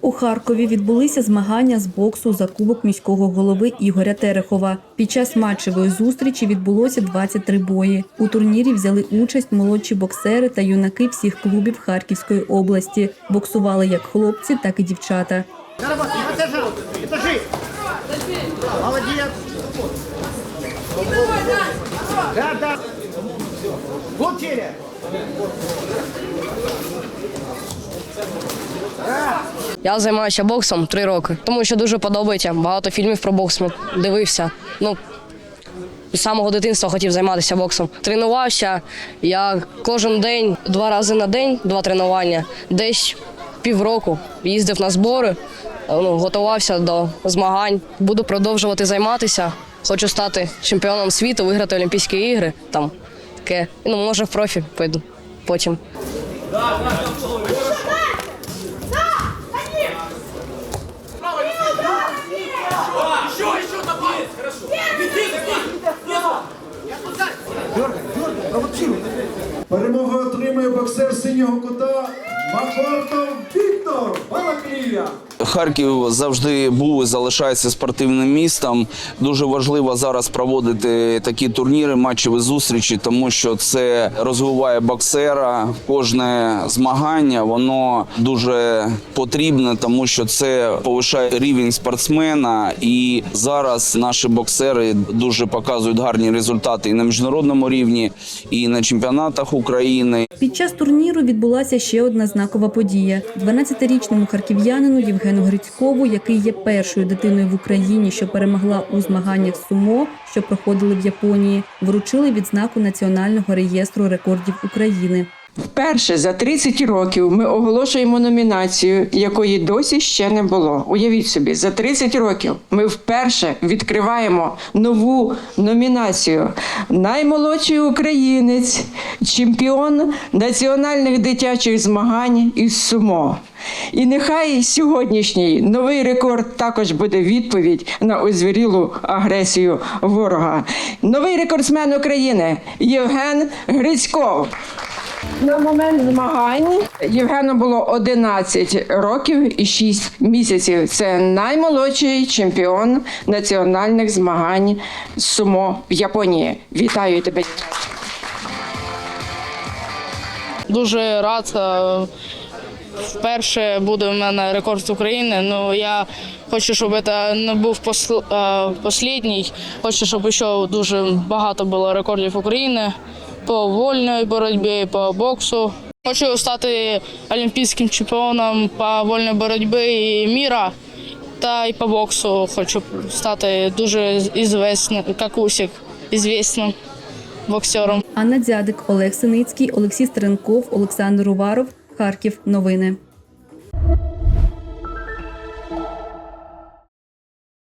У Харкові відбулися змагання з боксу за кубок міського голови Ігоря Терехова. Під час матчевої зустрічі відбулося 23 бої. У турнірі взяли участь молодші боксери та юнаки всіх клубів Харківської області. Боксували як хлопці, так і дівчата. Заработай, Получили. Я займаюся боксом три роки, тому що дуже подобається. Багато фільмів про бокс дивився. Ну, з самого дитинства хотів займатися боксом. Тренувався я кожен день, два рази на день, два тренування, десь півроку. Їздив на збори, ну, готувався до змагань. Буду продовжувати займатися. Хочу стати чемпіоном світу, виграти Олімпійські ігри. Там таке. Ну, може, в профі пойду потім. Перемогу отримує боксер синього кута Макортов Віктор Балаклія. Харків завжди був і залишається спортивним містом. Дуже важливо зараз проводити такі турніри, матчеві зустрічі, тому що це розвиває боксера. Кожне змагання воно дуже потрібне, тому що це повишає рівень спортсмена. І зараз наші боксери дуже показують гарні результати і на міжнародному рівні, і на чемпіонатах України. Під час турніру відбулася ще одна знакова подія. 12-річному харків'янину Євгену Грицькову, який є першою дитиною в Україні, що перемогла у змаганнях сумо, що проходили в Японії, вручили відзнаку Національного реєстру рекордів України. Вперше за 30 років ми оголошуємо номінацію, якої досі ще не було. Уявіть собі, за 30 років ми вперше відкриваємо нову номінацію. Наймолодший українець, чемпіон національних дитячих змагань із сумо. І нехай сьогоднішній новий рекорд також буде відповідь на озвірілу агресію ворога. Новий рекордсмен України Євген Грицьков. На момент змагань Євгену було 11 років і 6 місяців. Це наймолодший чемпіон національних змагань сумо в Японії. Вітаю тебе. Дуже рад. е, Вперше буде в мене рекорд України. Ну я хочу, щоб це не був посл- е, останній. Хочу, щоб ще дуже багато було рекордів України по вольній боротьбі, по боксу. Хочу стати олімпійським чемпіоном по вольній боротьбі і міра. Та й по боксу хочу стати дуже ізвісним, як Усік, ізвісним боксером. Анна Дзядик, Олег Синицький, Олексій Стеренков, Олександр Уваров. Харків. Новини.